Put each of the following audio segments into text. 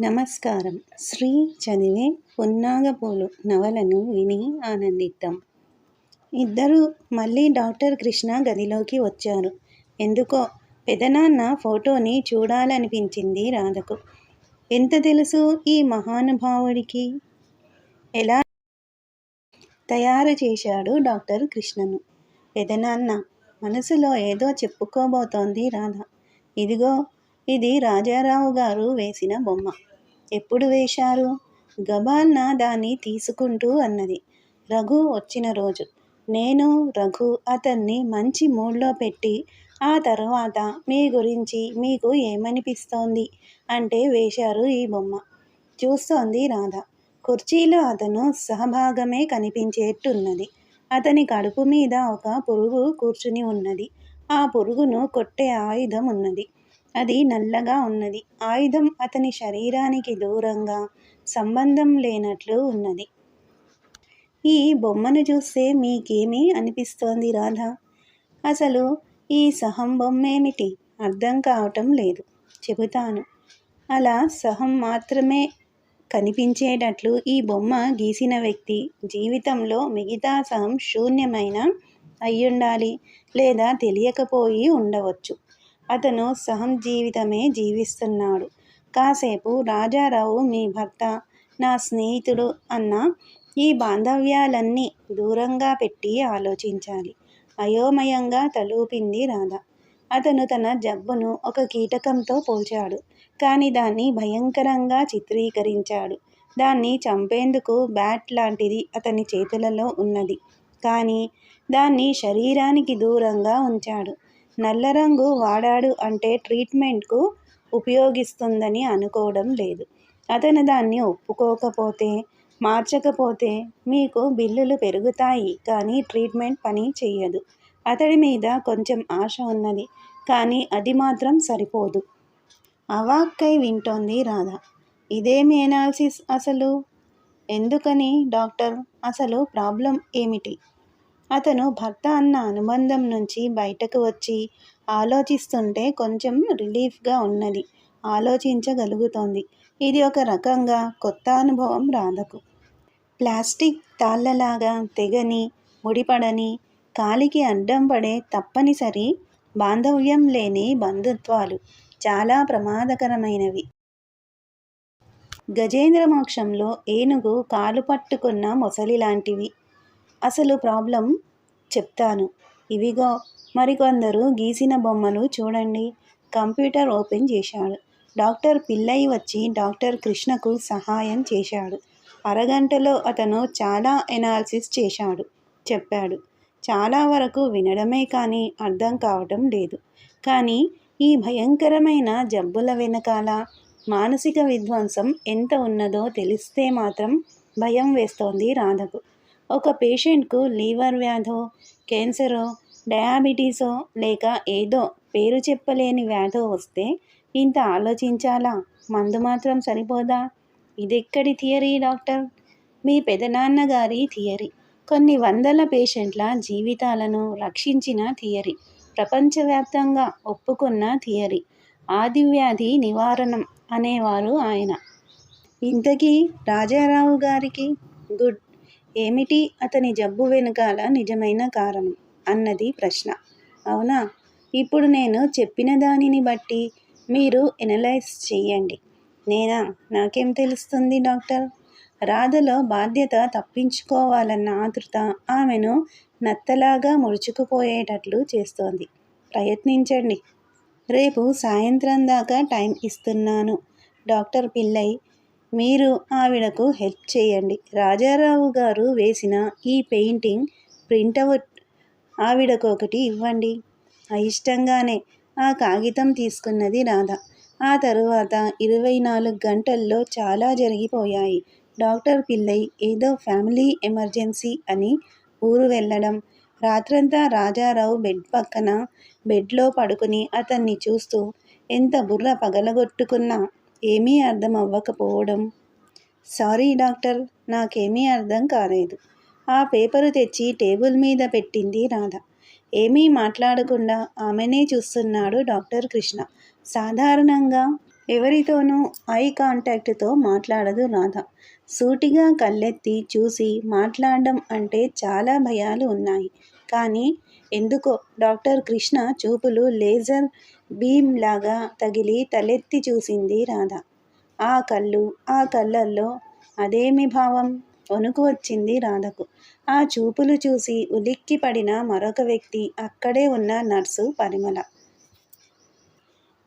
నమస్కారం. శ్రీ చదివే పున్నాగపూలు నవలను విని ఆనందిద్దాం. ఇద్దరు మళ్ళీ డాక్టర్ కృష్ణ గదిలోకి వచ్చారు. ఎందుకో? పెదనాన్న ఫోటోని చూడాలనిపించింది రాధకు. ఎంత తెలుసు ఈ మహానుభావుడికి? ఎలా తయారు చేశాడు డాక్టర్ కృష్ణను. పెదనాన్న మనసులో ఏదో చెప్పుకోబోతోంది రాధ. ఇదిగో ఇది రాజారావు గారు వేసిన బొమ్మ. ఎప్పుడు వేశారు? గబాన్న దాన్ని తీసుకుంటూ అన్నది. రఘు వచ్చిన రోజు. నేను రఘు అతన్ని మంచి మూడ్లో పెట్టి ఆ తర్వాత మీ గురించి మీకు ఏమనిపిస్తోంది? అంటే వేశారు ఈ బొమ్మ. చూస్తోంది రాధ. కుర్చీలో అతను సహభాగమే కనిపించేట్టున్నది. అతని కడుపు మీద ఒక పురుగు కూర్చుని ఉన్నది. ఆ పురుగును కొట్టే ఆయుధం ఉన్నది. అది నల్లగా ఉన్నది. ఆయుధం అతని శరీరానికి దూరంగా సంబంధం లేనట్లు ఉన్నది. ఈ బొమ్మను చూస్తే మీకేమీ అనిపిస్తోంది రాధా? అసలు ఈ సహం బొమ్మేమిటి అర్థం కావటం లేదు. చెబుతాను. అలా సహం మాత్రమే కనిపించేటట్లు ఈ బొమ్మ గీసిన వ్యక్తి జీవితంలో మిగతా సహం శూన్యమైన అయ్యుండాలి లేదా తెలియకపోయి ఉండవచ్చు. అతను సహం జీవితమే జీవిస్తున్నాడు. కాసేపు రాజారావు మీ భర్త నా స్నేహితుడు అన్న ఈ బాంధవ్యాలన్నీ దూరంగా పెట్టి ఆలోచించాలి. అయోమయంగా తలూపింది రాధ. అతను తన జబ్బును ఒక కీటకంతో పోల్చాడు. కానీ దాన్ని భయంకరంగా చిత్రీకరించాడు. దాన్ని చంపేందుకు బ్యాట్ లాంటిది అతని చేతులలో ఉన్నది. కానీ దాన్ని శరీరానికి దూరంగా ఉంచాడు. నల్ల రంగు వాడాడు అంటే ట్రీట్మెంట్కు ఉపయోగిస్తుందని అనుకోవడం లేదు. అతను దాన్ని ఒప్పుకోకపోతే మార్చకపోతే మీకు బిల్లులు పెరుగుతాయి కానీ ట్రీట్మెంట్ పని చెయ్యదు. అతడి మీద కొంచెం ఆశ ఉన్నది కానీ అది మాత్రం సరిపోదు. అవాక్కై వింటోంది రాధ. ఇదేమి ఎనాలిసిస్ అసలు? ఎందుకని డాక్టర్? అసలు ప్రాబ్లం ఏమిటి? అతను భర్త అన్న అనుబంధం నుంచి బయటకు వచ్చి ఆలోచిస్తుంటే కొంచెం రిలీఫ్గా ఉన్నది. ఆలోచించగలుగుతోంది. ఇది ఒక రకంగా కొత్త అనుభవం రాధకు. ప్లాస్టిక్ తాళ్ళలాగా తెగని ముడిపడని కాలికి అడ్డం పడే తప్పనిసరి బాంధవ్యం లేని బంధుత్వాలు చాలా ప్రమాదకరమైనవి. గజేంద్ర మోక్షంలో ఏనుగు కాలు పట్టుకున్న మొసలి లాంటివి అసలు ప్రాబ్లం చెప్తాను. ఇవిగో మరికొందరు గీసిన బొమ్మలు చూడండి. కంప్యూటర్ ఓపెన్ చేశాడు. డాక్టర్ పిల్లయ్య వచ్చి డాక్టర్ కృష్ణకు సహాయం చేశాడు. అరగంటలో అతను చాలా ఎనాలిసిస్ చేశాడు చెప్పాడు. చాలా వరకు వినడమే కానీ అర్థం కావటం లేదు. కానీ ఈ భయంకరమైన జబ్బుల వెనకాల మానసిక విధ్వంసం ఎంత ఉన్నదో తెలిస్తే మాత్రం భయం వేస్తోంది రాధకు. ఒక పేషెంట్కు లీవర్ వ్యాధో క్యాన్సరో డయాబెటీసో లేక ఏదో పేరు చెప్పలేని వ్యాధో వస్తే ఇంత ఆలోచించాలా? మందు మాత్రం సరిపోదా? ఇదెక్కడి థియరీ డాక్టర్? మీ పెదనాన్నగారి థియరీ. కొన్ని వందల పేషెంట్ల జీవితాలను రక్షించిన థియరీ. ప్రపంచవ్యాప్తంగా ఒప్పుకున్న థియరీ. ఆదివ్యాధి నివారణం అనేవారు ఆయన. ఇంతకీ రాజారావు గారికి గుడ్ ఏమిటి అతని జబ్బు వెనుకాల నిజమైన కారణం? అన్నది ప్రశ్న. అవునా? ఇప్పుడు నేను చెప్పిన దానిని బట్టి మీరు ఎనలైజ్ చేయండి నేనా? నాకేం తెలుస్తుంది డాక్టర్? రాధలో బాధ్యత తప్పించుకోవాలన్న ఆతృత ఆమెను నత్తలాగా ముడుచుకుపోయేటట్లు చేస్తోంది. ప్రయత్నించండి. రేపు సాయంత్రం దాకా టైం ఇస్తున్నాను. డాక్టర్ పిల్లై మీరు ఆవిడకు హెల్ప్ చేయండి. రాజారావు గారు వేసిన ఈ పెయింటింగ్ ప్రింటౌట్ ఆవిడకు ఒకటి ఇవ్వండి. అయిష్టంగానే ఆ కాగితం తీసుకున్నది రాధ. ఆ తరువాత ఇరవై నాలుగు గంటల్లో చాలా జరిగిపోయాయి. డాక్టర్ పిల్లై ఏదో ఫ్యామిలీ ఎమర్జెన్సీ అని ఊరు వెళ్ళడం రాత్రంతా రాజారావు బెడ్ పక్కన బెడ్లో పడుకుని అతన్ని చూస్తూ ఎంత బుర్ర పగలగొట్టుకున్నా ఏమీ అర్థం అవ్వకపోవడం. సారీ డాక్టర్ నాకేమీ అర్థం కాలేదు. ఆ పేపరు తెచ్చి టేబుల్ మీద పెట్టింది రాధ. ఏమీ మాట్లాడకుండా ఆమెనే చూస్తున్నాడు డాక్టర్ కృష్ణ. సాధారణంగా ఎవరితోనూ ఐ కాంటాక్ట్తో మాట్లాడదు రాధ. సూటిగా కళ్ళెత్తి చూసి మాట్లాడడం అంటే చాలా భయాలు ఉన్నాయి. కానీ ఎందుకో? డాక్టర్ కృష్ణ చూపులు లేజర్ బీమ్ లాగా తగిలి తలెత్తి చూసింది రాధ. ఆ కళ్ళు ఆ కళ్ళల్లో అదేమి భావం? వణుకు వచ్చింది రాధకు. ఆ చూపులు చూసి ఉలిక్కి పడిన మరొక వ్యక్తి అక్కడే ఉన్న నర్సు పరిమళ.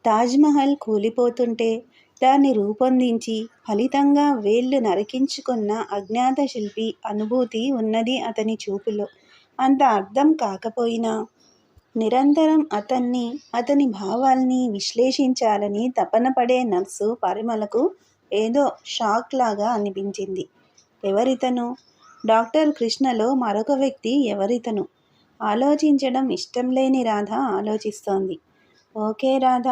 తాజ్మహల్ కూలిపోతుంటే దాన్ని రూపొందించి ఫలితంగా వేళ్ళు నరికించుకున్న అజ్ఞాత శిల్పి అనుభూతి ఉన్నది అతని చూపులో. అంత అర్థం కాకపోయినా నిరంతరం అతన్ని అతని భావాల్ని విశ్లేషించాలని తపన పడే నర్సు పరిమళకు ఏదో షాక్ లాగా అనిపించింది. ఎవరితను? డాక్టర్ కృష్ణలో మరొక వ్యక్తి ఎవరితను? ఆలోచించడం ఇష్టం లేని రాధ ఆలోచిస్తోంది. ఓకే రాధ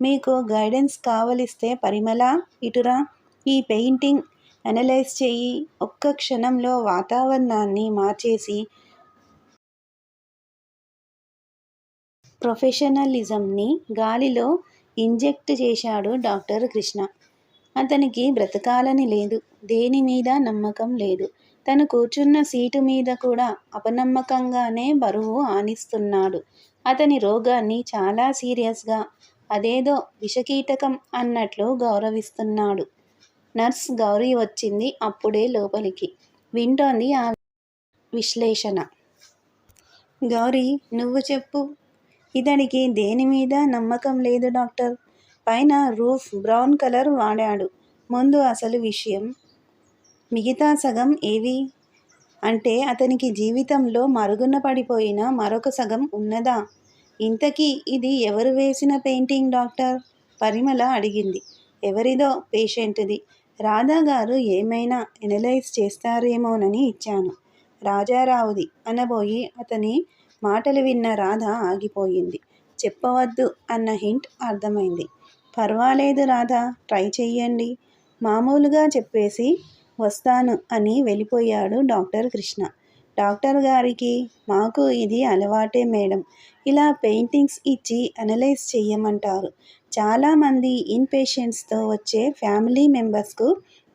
మీకు గైడెన్స్ కావలిస్తే పరిమళ ఇటురా ఈ పెయింటింగ్ అనలైజ్ చేయి. ఒక్క క్షణంలో వాతావరణాన్ని మార్చేసి ప్రొఫెషనలిజంని గాలిలో ఇంజెక్ట్ చేశాడు డాక్టర్ కృష్ణ. అతనికి బ్రతకాలని లేదు దేని మీద నమ్మకం లేదు. తను కూర్చున్న సీటు మీద కూడా అపనమ్మకంగానే బరువు ఆనిస్తున్నాడు. అతని రోగాన్ని చాలా సీరియస్గా అదేదో విషకీటకం అన్నట్లు గౌరవిస్తున్నాడు. నర్స్ గౌరీ వచ్చింది అప్పుడే లోపలికి. వింటోంది ఆ విశ్లేషణ. గౌరీ నువ్వు చెప్పు ఇతనికి దేని మీద నమ్మకం లేదు డాక్టర్. పైన రూఫ్ బ్రౌన్ కలర్ వాడాడు. ముందు అసలు విషయం మిగతా సగం ఏవి? అంటే అతనికి జీవితంలో మరుగున పడిపోయిన మరొక సగం ఉన్నదా? ఇంతకీ ఇది ఎవరు వేసిన పెయింటింగ్ డాక్టర్? పరిమళ అడిగింది. ఎవరిదో పేషెంట్ది. రాధా గారు ఏమైనా ఎనలైజ్ చేస్తారేమోనని ఇచ్చాను. రాజారావుది అనబోయి అతని మాటలు విన్న రాధ ఆగిపోయింది. చెప్పవద్దు అన్న హింట్ అర్థమైంది. పర్వాలేదు రాధా ట్రై చెయ్యండి. మామూలుగా చెప్పేసి వస్తాను అని వెళ్ళిపోయాడు డాక్టర్ కృష్ణ. డాక్టర్ గారికి మాకు ఇది అలవాటే మేడం. ఇలా పెయింటింగ్స్ ఇచ్చి అనలైజ్ చెయ్యమంటారు. చాలామంది ఇన్ పేషెంట్స్తో వచ్చే ఫ్యామిలీ మెంబర్స్కు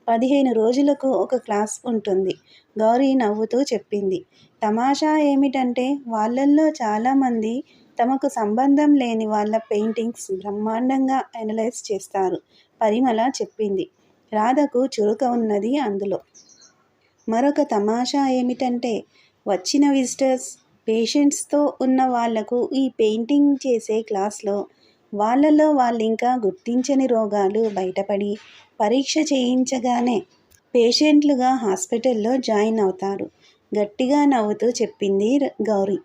పదిహేను రోజులకు ఒక క్లాస్ ఉంటుంది. గౌరీ నవ్వుతూ చెప్పింది. తమాషా ఏమిటంటే వాళ్ళల్లో చాలామంది తమకు సంబంధం లేని వాళ్ళ పెయింటింగ్స్ బ్రహ్మాండంగా అనలైజ్ చేస్తారు పరిమళ చెప్పింది. రాధకు చురుక ఉన్నది అందులో. మరొక తమాషా ఏమిటంటే వచ్చిన విజిటర్స్ పేషెంట్స్తో ఉన్న వాళ్ళకు ఈ పెయింటింగ్ చేసే క్లాస్లో వాళ్ళలో వాళ్ళు ఇంకా గుర్తించని రోగాలు బయటపడి పరీక్ష చేయించగానే పేషెంట్లుగా హాస్పిటల్లో జాయిన్ అవుతారు. గట్టిగా నవ్వుతూ చెప్పింది గౌరీ.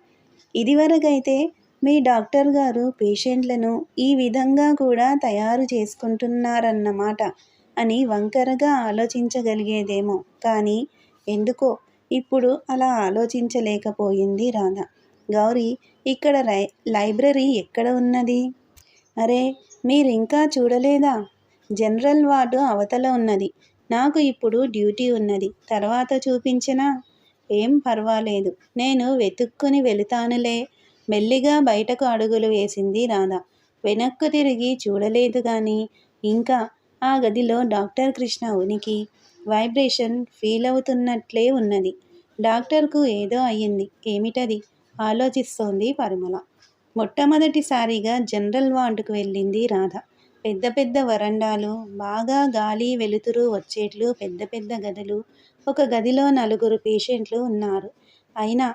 ఇదివరకైతే మీ డాక్టర్ గారు పేషెంట్లను ఈ విధంగా కూడా తయారు చేసుకుంటున్నారన్నమాట అని వంకరగా ఆలోచించగలిగేదేమో. కానీ ఎందుకో ఇప్పుడు అలా ఆలోచించలేకపోయింది రాధ. గౌరీ ఇక్కడ రై లైబ్రరీ ఎక్కడ ఉన్నది? అరే మీరు ఇంకా చూడలేదా? జనరల్ వార్డు అవతల ఉన్నది. నాకు ఇప్పుడు డ్యూటీ ఉన్నది. తర్వాత చూపించనా? ఏం పర్వాలేదు. నేను వెతుక్కుని వెళుతానులే. మెల్లిగా బయటకు అడుగులు వేసింది రాధ. వెనక్కు తిరిగి చూడలేదు కానీ ఇంకా ఆ గదిలో డాక్టర్ కృష్ణ ఉనికి వైబ్రేషన్ ఫీల్ అవుతున్నట్లే ఉన్నది. డాక్టర్కు ఏదో అయ్యింది. ఏమిటది? ఆలోచిస్తోంది పరిమళ. మొట్టమొదటిసారిగా జనరల్ వార్డుకు వెళ్ళింది రాధ. పెద్ద పెద్ద వరండాలు బాగా గాలి వెలుతురు వచ్చేట్లు పెద్ద పెద్ద గదులు ఒక గదిలో నలుగురు పేషెంట్లు ఉన్నారు. అయినా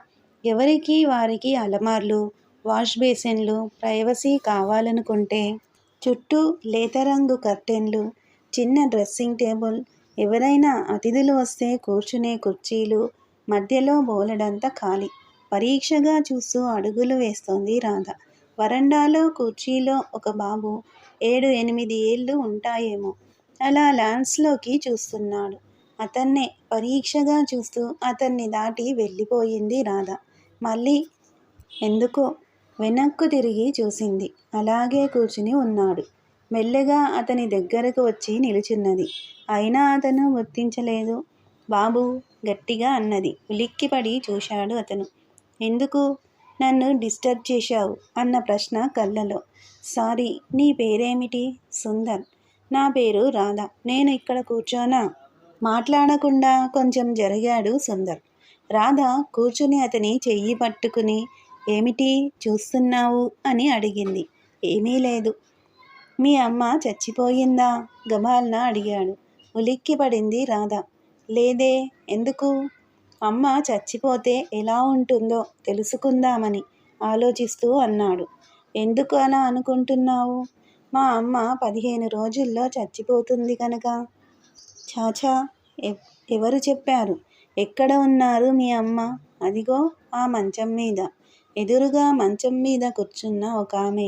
ఎవరికి వారికి అలమార్లు వాష్ బేసిన్లు ప్రైవసీ కావాలనుకుంటే చుట్టూ లేతరంగు కర్టెన్లు చిన్న డ్రెస్సింగ్ టేబుల్ ఎవరైనా అతిథులు వస్తే కూర్చునే కుర్చీలు మధ్యలో బోలెడంత ఖాళీ. పరీక్షగా చూస్తూ అడుగులు వేస్తోంది రాధ. వరండాలో కుర్చీలో ఒక బాబు ఏడు ఎనిమిది ఏళ్ళు ఉంటాయేమో. అలా ల్యాన్స్లోకి చూస్తున్నాడు. అతన్నే పరీక్షగా చూస్తూ అతన్ని దాటి వెళ్ళిపోయింది రాధ. మళ్ళీ ఎందుకో వెనక్కు తిరిగి చూసింది. అలాగే కూర్చుని ఉన్నాడు. మెల్లగా అతని దగ్గరకు వచ్చి నిలుచున్నది. అయినా అతను గుర్తించలేదు. బాబు! గట్టిగా అన్నది. ఉలిక్కిపడి చూశాడు అతను. ఎందుకు? నన్ను డిస్టర్బ్ చేశావు అన్న ప్రశ్న కళ్ళలో. సారీ నీ పేరేమిటి? సుందర్. నా పేరు రాధ. నేను ఇక్కడ కూర్చోనా? మాట్లాడకుండా కొంచెం జరిగాడు సుందర్. రాధ కూర్చుని అతని చెయ్యి పట్టుకుని ఏమిటి చూస్తున్నావు? అని అడిగింది. ఏమీ లేదు. మీ అమ్మ చచ్చిపోయిందా? గబాల్న అడిగాడు. ఉలిక్కి పడింది రాధ. లేదే ఎందుకు? అమ్మ చచ్చిపోతే ఎలా ఉంటుందో తెలుసుకుందామని ఆలోచిస్తూ అన్నాడు. ఎందుకు అలా అనుకుంటున్నావు? మా అమ్మ పదిహేను రోజుల్లో చచ్చిపోతుంది కనుక చాచా ఎవరు చెప్పారు? ఎక్కడ ఉన్నారు మీ అమ్మ? అదిగో ఆ మంచం మీద. ఎదురుగా మంచం మీద కూర్చున్న ఒక ఆమె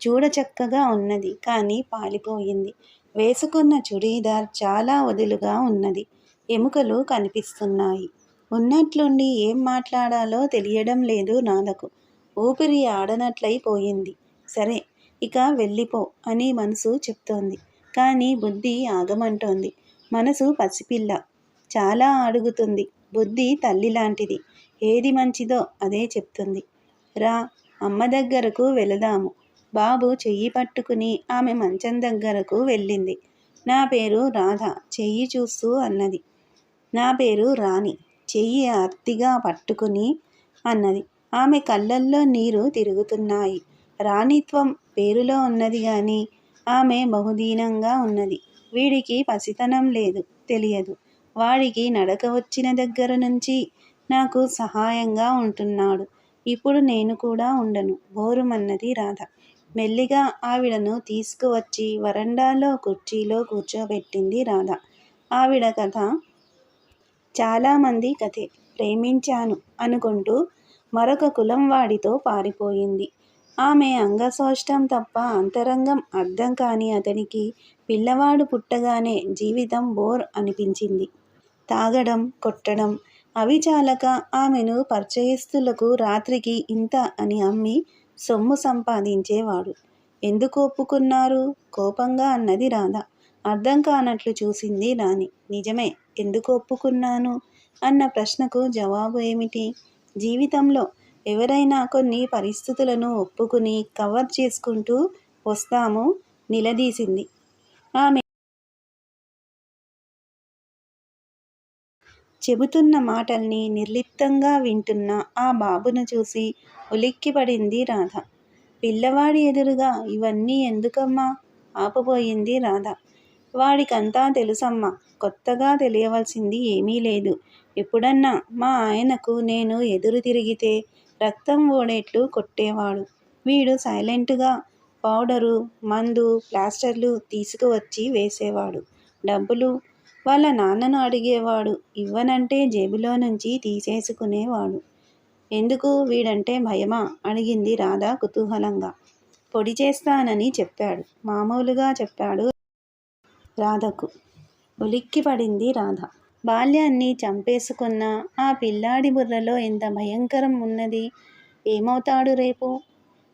చూడచక్కగా ఉన్నది కానీ పాలిపోయింది. వేసుకున్న చుడీదార్ చాలా వదులుగా ఉన్నది. ఎముకలు కనిపిస్తున్నాయి. ఉన్నట్లుండి ఏం మాట్లాడాలో తెలియడం లేదు నాదకు. ఊపిరి ఆడనట్లయిపోయింది. సరే ఇక వెళ్ళిపో అని మనసు చెప్తోంది. కానీ బుద్ధి ఆగమంటోంది. మనసు పసిపిల్ల. చాలా అడుగుతుంది. బుద్ధి తల్లి లాంటిది ఏది మంచిదో అదే చెప్తుంది. రా అమ్మ దగ్గరకు వెళదాము. బాబు చెయ్యి పట్టుకుని ఆమె మంచం దగ్గరకు వెళ్ళింది. నా పేరు రాధ. చెయ్యి చూస్తూ అన్నది. నా పేరు రాణి. చెయ్యి అత్తిగా పట్టుకుని అన్నది. ఆమె కళ్ళల్లో నీరు తిరుగుతున్నాయి. రాణిత్వం పేరులో ఉన్నది కానీ ఆమె బహుదీనంగా ఉన్నది. వీడికి పసితనం లేదు తెలియదు. వాడికి నడక వచ్చిన దగ్గర నుంచి నాకు సహాయంగా ఉంటున్నాడు. ఇప్పుడు నేను కూడా ఉండను. బోరుమన్నది రాధ. మెల్లిగా ఆవిడను తీసుకువచ్చి వరండాలో కుర్చీలో కూర్చోబెట్టింది రాధ. ఆవిడ కథ చాలామంది కథే ప్రేమించాను అనుకుంటూ మరొక కులం వాడితో పారిపోయింది. ఆమె అంగసౌష్టం తప్ప అంతరంగం అర్థం కాని అతనికి పిల్లవాడు పుట్టగానే జీవితం బోర్ అనిపించింది. తాగడం కొట్టడం అవి చాలక ఆమెను పరిచయస్తులకు రాత్రికి ఇంత అని అమ్మి సొమ్ము సంపాదించేవాడు. ఎందుకు ఒప్పుకున్నారు? కోపంగా అన్నది రాధ. అర్థం కానట్లు చూసింది రాణి. నిజమే ఎందుకు ఒప్పుకున్నాను? అన్న ప్రశ్నకు జవాబు ఏమిటి? జీవితంలో ఎవరైనా కొన్ని పరిస్థితులను ఒప్పుకుని కవర్ చేసుకుంటూ వస్తాము నిలదీసింది. ఆమె చెబుతున్న మాటల్ని నిర్లిప్తంగా వింటున్న ఆ బాబును చూసి ఉలిక్కిపడింది రాధ. పిల్లవాడి ఎదురుగా ఇవన్నీ ఎందుకమ్మా? ఆపబోయింది రాధ. వాడికంతా తెలుసమ్మా కొత్తగా తెలియవలసింది ఏమీ లేదు. ఎప్పుడన్నా మా ఆయనకు నేను ఎదురు తిరిగితే రక్తం ఓడేట్లు కొట్టేవాడు. వీడు సైలెంట్గా పౌడరు మందు ప్లాస్టర్లు తీసుకువచ్చి వేసేవాడు. డబ్బులు వాళ్ళ నాన్నను అడిగేవాడు. ఇవ్వనంటే జేబులో నుంచి తీసేసుకునేవాడు. ఎందుకు వీడంటే భయమా? అడిగింది రాధ కుతూహలంగా. పొడి చేస్తానని చెప్పాడు. మామూలుగా చెప్పాడు రాధకు. ఉలిక్కి పడింది రాధ. బాల్యాన్ని చంపేసుకున్న ఆ పిల్లాడి బుర్రలో ఎంత భయంకరం ఉన్నది? ఏమవుతాడు రేపు?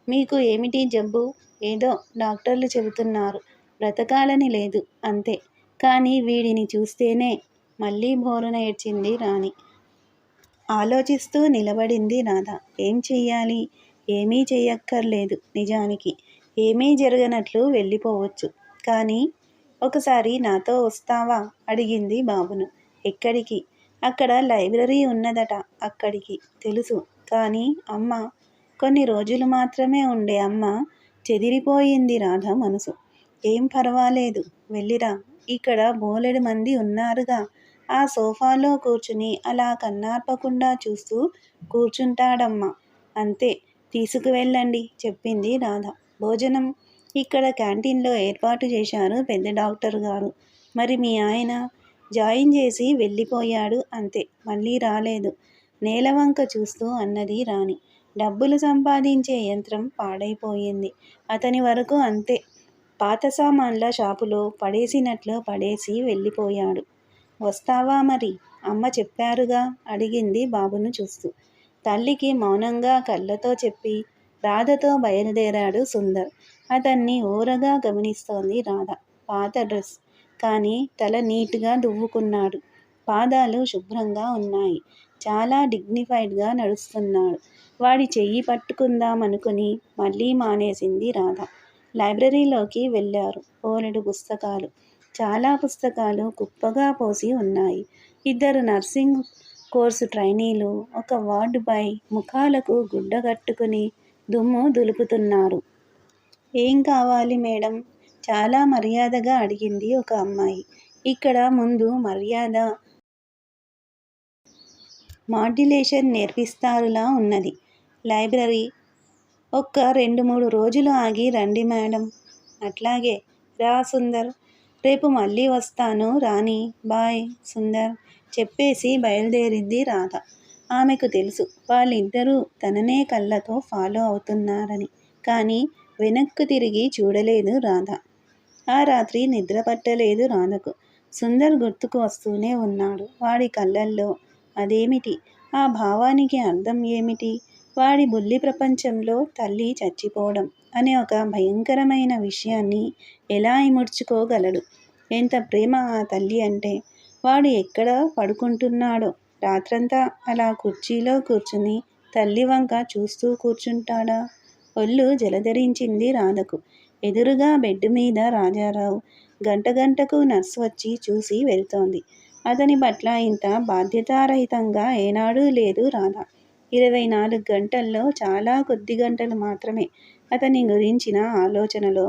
మీకు ఏమిటి జబ్బు? ఏదో డాక్టర్లు చెబుతున్నారు. బ్రతకాలని లేదు అంతే. కానీ వీడిని చూస్తేనే మళ్ళీ బోరున ఏడ్చింది రాణి. ఆలోచిస్తూ నిలబడింది రాధ. ఏం చెయ్యాలి? ఏమీ చెయ్యక్కర్లేదు నిజానికి. ఏమీ జరగనట్లు వెళ్ళిపోవచ్చు. కానీ ఒకసారి నాతో వస్తావా? అడిగింది బాబును. ఎక్కడికి? అక్కడ లైబ్రరీ ఉన్నదట అక్కడికి తెలుసు. కానీ అమ్మ కొన్ని రోజులు మాత్రమే ఉండే అమ్మ చెదిరిపోయింది రాధ మనసు. ఏం పర్వాలేదు వెళ్ళిరా. ఇక్కడ బోలెడు మంది ఉన్నారుగా. ఆ సోఫాలో కూర్చుని అలా కన్నార్పకుండా చూస్తూ కూర్చుంటాడమ్మా. అంతే తీసుకువెళ్ళండి చెప్పింది రాధ. భోజనం ఇక్కడ క్యాంటీన్లో ఏర్పాటు చేశారు పెద్ద డాక్టర్ గారు. మరి మీ ఆయన జాయిన్ చేసి వెళ్ళిపోయాడు అంతే. మళ్ళీ రాలేదు. నేలవంక చూస్తూ అన్నది రాణి. డబ్బులు సంపాదించే యంత్రం పాడైపోయింది. అతని వరకు అంతే. పాత సామాన్ల షాపులో పడేసినట్లు పడేసి వెళ్ళిపోయాడు. వస్తావా మరి? అమ్మ చెప్పారుగా? అడిగింది బాబును చూస్తూ. తల్లికి మౌనంగా కళ్ళతో చెప్పి రాధతో బయలుదేరాడు సుందర్. అతన్ని ఊరగా గమనిస్తోంది రాధ. పాత డ్రెస్. కానీ తల నీట్గా దువ్వుకున్నాడు. పాదాలు శుభ్రంగా ఉన్నాయి. చాలా డిగ్నిఫైడ్గా నడుస్తున్నాడు. వాడి చెయ్యి పట్టుకుందామనుకుని మళ్ళీ మానేసింది రాధ. లైబ్రరీలోకి వెళ్ళారు బోలెడు పుస్తకాలు. చాలా పుస్తకాలు కుప్పగా పోసి ఉన్నాయి. ఇద్దరు నర్సింగ్ కోర్సు ట్రైనీలు ఒక వార్డుపై ముఖాలకు గుడ్డ కట్టుకుని దుమ్ము దులుపుతున్నారు. ఏం కావాలి మేడం? చాలా మర్యాదగా అడిగింది ఒక అమ్మాయి. ఇక్కడ ముందు మర్యాద మాడ్యులేషన్ నేర్పిస్తారులా ఉన్నది. లైబ్రరీ ఒక్క రెండు మూడు రోజులు ఆగి రండి మేడం. అట్లాగే రా సుందర్. రేపు మళ్ళీ వస్తాను రాణి. బాయ్ సుందర్ చెప్పేసి బయలుదేరింది రాధ. ఆమెకు తెలుసు వాళ్ళిద్దరూ తననే కళ్ళతో ఫాలో అవుతున్నారని. కానీ వెనక్కు తిరిగి చూడలేదు రాధ. ఆ రాత్రి నిద్ర పట్టలేదు రాధకు సుందర్ గుర్తుకు వస్తూనే ఉన్నాడు. వాడి కళ్ళల్లో అదేమిటి? ఆ భావానికి అర్థం ఏమిటి? వాడి బుల్లి ప్రపంచంలో తల్లి చచ్చిపోవడం అనే ఒక భయంకరమైన విషయాన్ని ఎలా ఇముడ్చుకోగలడు? ఎంత ప్రేమ ఆ తల్లి అంటే? వాడు ఎక్కడ పడుకుంటున్నాడో? రాత్రంతా అలా కుర్చీలో కూర్చుని తల్లి వంక చూస్తూ కూర్చుంటాడా? ఒళ్ళు జలధరించింది రాధకు. ఎదురుగా బెడ్ మీద రాజారావు గంట గంటకు నర్సు వచ్చి చూసి వెళ్తోంది. అతని పట్ల ఇంత బాధ్యతారహితంగా ఏనాడూ లేదు రాధ. ఇరవై నాలుగు గంటల్లో చాలా కొద్ది గంటలు మాత్రమే అతని గురించిన ఆలోచనలో.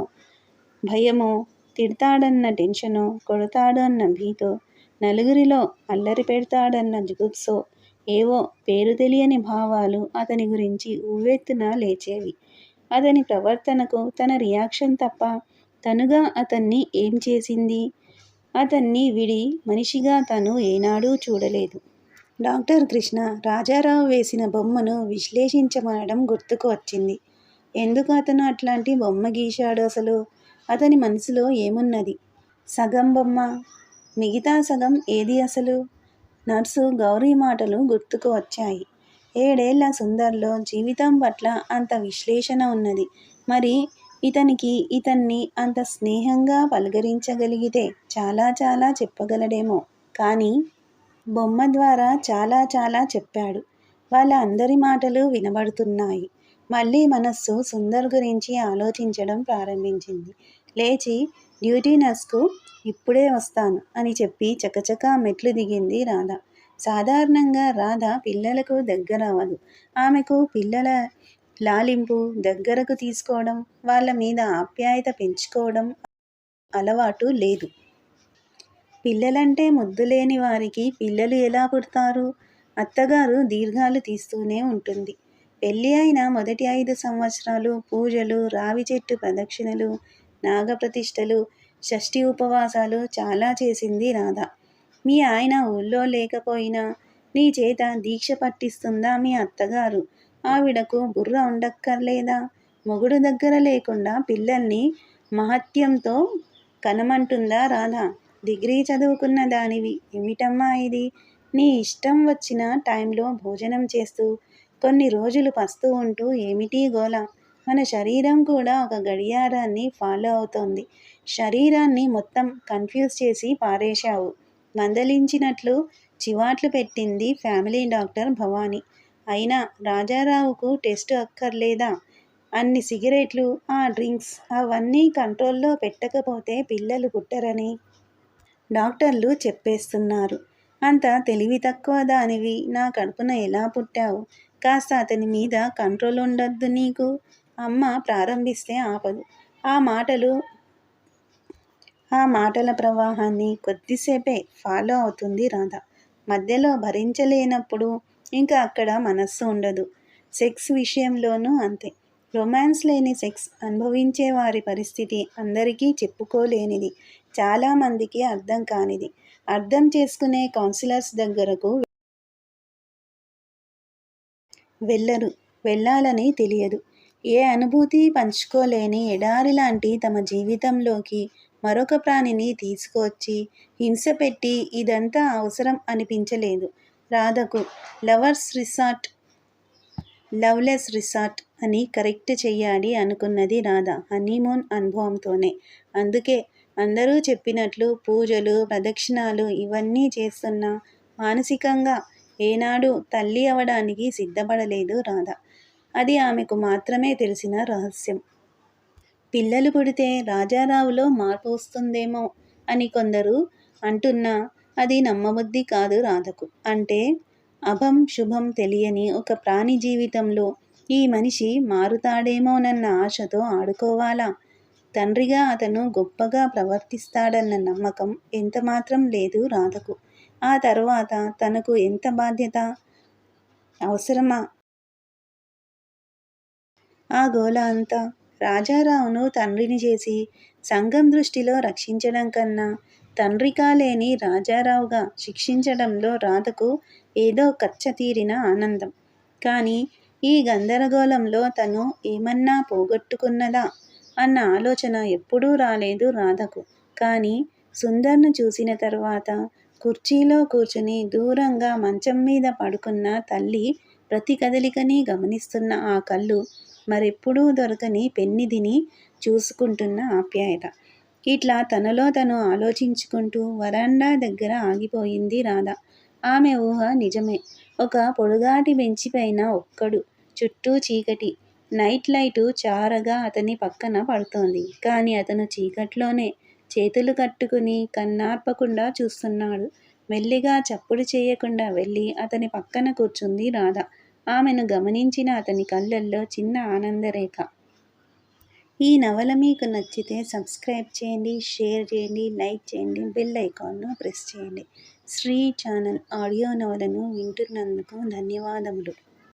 భయమో తిడతాడన్న టెన్షనో కొడతాడన్న భీతో నలుగురిలో అల్లరి పెడతాడన్న జుగుప్సో ఏవో పేరు తెలియని భావాలు అతని గురించి ఉవ్వెత్తున లేచేవి. అతని ప్రవర్తనకు తన రియాక్షన్ తప్ప తనుగా అతన్ని ఏం చేసింది? అతన్ని విడి మనిషిగా తను ఏనాడూ చూడలేదు. డాక్టర్ కృష్ణ రాజారావు వేసిన బొమ్మను విశ్లేషించమనడం గుర్తుకు వచ్చింది. ఎందుకు అతను అట్లాంటి బొమ్మ గీశాడు అసలు? అతని మనసులో ఏమున్నది? సగం బొమ్మ? మిగతా సగం ఏది అసలు? నర్సు గౌరీ మాటలు గుర్తుకు వచ్చాయి. ఏడేళ్ళ సుందర్లో జీవితం పట్ల అంత విశ్లేషణ ఉన్నది. మరి ఇతనికి ఇతన్ని అంత స్నేహంగా పలకరించగలిగితే చాలా చాలా చెప్పగలడేమో. కానీ బొమ్మ ద్వారా చాలా చాలా చెప్పాడు. వాళ్ళ అందరి మాటలు వినబడుతున్నాయి. మళ్ళీ మనస్సు సుందర్ గురించి ఆలోచించడం ప్రారంభించింది. లేచి డ్యూటీ నర్స్కు ఇప్పుడే వస్తాను అని చెప్పి చకచకా మెట్లు దిగింది రాధ. సాధారణంగా రాధ పిల్లలకు దగ్గర అవ్వదు ఆమెకు పిల్లల లాలింపు దగ్గరకు తీసుకోవడం వాళ్ళ మీద ఆప్యాయత పెంచుకోవడం అలవాటు లేదు. పిల్లలంటే ముద్దు లేని వారికి పిల్లలు ఎలా పుడతారు? అత్తగారు దీర్ఘాలు తీస్తూనే ఉంటుంది. పెళ్ళి అయిన మొదటి ఐదు సంవత్సరాలు పూజలు రావి చెట్టు ప్రదక్షిణలు నాగప్రతిష్టలు షష్ఠి ఉపవాసాలు చాలా చేసింది రాధ. మీ ఆయన ఊళ్ళో లేకపోయినా నీ చేత దీక్ష పట్టిస్తుందా మీ అత్తగారు? ఆవిడకు బుర్ర ఉండక్కర్లేదా? మొగుడు దగ్గర లేకుండా పిల్లల్ని మహత్యంతో కనమంటుందా రాధా? డిగ్రీ చదువుకున్న దానివి ఏమిటమ్మా ఇది? నీ ఇష్టం వచ్చిన టైంలో భోజనం చేస్తూ కొన్ని రోజులు పస్తూ ఉంటూ ఏమిటి గోల? మన శరీరం కూడా ఒక గడియారాన్ని ఫాలో అవుతోంది. శరీరాన్ని మొత్తం కన్ఫ్యూజ్ చేసి పారేశావు. మందలించినట్లు చివాట్లు పెట్టింది ఫ్యామిలీ డాక్టర్ భవానీ. అయినా రాజారావుకు టెస్ట్ అక్కర్లేదా? అన్ని సిగరెట్లు ఆ డ్రింక్స్ అవన్నీ కంట్రోల్లో పెట్టకపోతే పిల్లలు పుట్టరని డాక్టర్లు చెప్పేస్తున్నారు. అంత తెలివి తక్కువ దానివి. నా కడుపున ఎలా పుట్టావు? కాస్త అతని మీద కంట్రోల్ ఉండొద్దు నీకు. అమ్మ ప్రారంభిస్తే ఆపదు. ఆ మాటలు ఆ మాటల ప్రవాహాన్ని కొద్దిసేపే ఫాలో అవుతుంది రాధ. మధ్యలో భరించలేనప్పుడు ఇంకా అక్కడ మనస్సు ఉండదు. సెక్స్ విషయంలోనూ అంతే. రొమాన్స్ లేని సెక్స్ అనుభవించే వారి పరిస్థితి అందరికీ చెప్పుకోలేనిది. చాలామందికి అర్థం కానిది. అర్థం చేసుకునే కౌన్సిలర్స్ దగ్గరకు వెళ్ళరు. వెళ్ళాలని తెలియదు. ఏ అనుభూతి పంచుకోలేని ఎడారి లాంటి తమ జీవితంలోకి మరొక ప్రాణిని తీసుకువచ్చి హింస పెట్టి ఇదంతా అవసరం అనిపించలేదు. రాధకు లవర్స్ రిసార్ట్ లవ్లెస్ రిసార్ట్ అని కరెక్ట్ చెయ్యాలి అనుకున్నది రాధ హనీమూన్ అనుభవంతోనే. అందుకే అందరూ చెప్పినట్లు పూజలు ప్రదక్షిణాలు ఇవన్నీ చేస్తున్నా మానసికంగా ఏనాడు తల్లి అవడానికి సిద్ధపడలేదు రాధ. అది ఆమెకు మాత్రమే తెలిసిన రహస్యం. పిల్లలు పుడితే రాజారావులో మార్పు వస్తుందేమో అని కొందరు అంటున్నా అది నమ్మబుద్ధి కాదు రాధకు. అంటే అభం శుభం తెలియని ఒక ప్రాణి జీవితంలో ఈ మనిషి మారుతాడేమోనన్న ఆశతో ఆడుకోవాలా? తండ్రిగా అతను గొప్పగా ప్రవర్తిస్తాడన్న నమ్మకం ఎంతమాత్రం లేదు రాధకు. ఆ తర్వాత తనకు ఎంత బాధ్యత? అవసరమా? ఆ గోళ అంతా రాజారావును తండ్రిని చేసి సంఘం దృష్టిలో రక్షించడం కన్నా తండ్రిగా లేని రాజారావుగా శిక్షించడంలో రాధకు ఏదో కచ్చ తీరిన ఆనందం. కానీ ఈ గందరగోళంలో తను ఏమన్నా పోగొట్టుకున్నదా అన్న ఆలోచన ఎప్పుడూ రాలేదు రాధకు. కానీ సుందర్ను చూసిన తర్వాత కుర్చీలో కూర్చుని దూరంగా మంచం మీద పడుకున్న తల్లి ప్రతి కదలికని గమనిస్తున్న ఆ కళ్ళు మరెప్పుడూ దొరకని పెన్నిధిని చూసుకుంటున్న ఆప్యాయత. ఇట్లా తనలో తను ఆలోచించుకుంటూ వరండా దగ్గర ఆగిపోయింది రాధ. ఆమె ఊహ నిజమే. ఒక పొడుగాటి బెంచిపైన ఒక్కడు చుట్టూ చీకటి. నైట్ లైటు చారగా అతని పక్కన పడుతోంది. కానీ అతను చీకట్లోనే చేతులు కట్టుకుని కన్నార్పకుండా చూస్తున్నాడు. మెల్లిగా చప్పుడు చేయకుండా వెళ్ళి అతని పక్కన కూర్చుంది రాధ. ఆమెను గమనించిన అతని కళ్ళల్లో చిన్న ఆనందరేఖ. ఈ నవల మీకు నచ్చితే సబ్స్క్రైబ్ చేయండి షేర్ చేయండి లైక్ చేయండి బెల్ ఐకాన్ను ప్రెస్ చేయండి. శ్రీ ఛానల్ ఆడియో నవలను వింటున్నందుకు ధన్యవాదములు.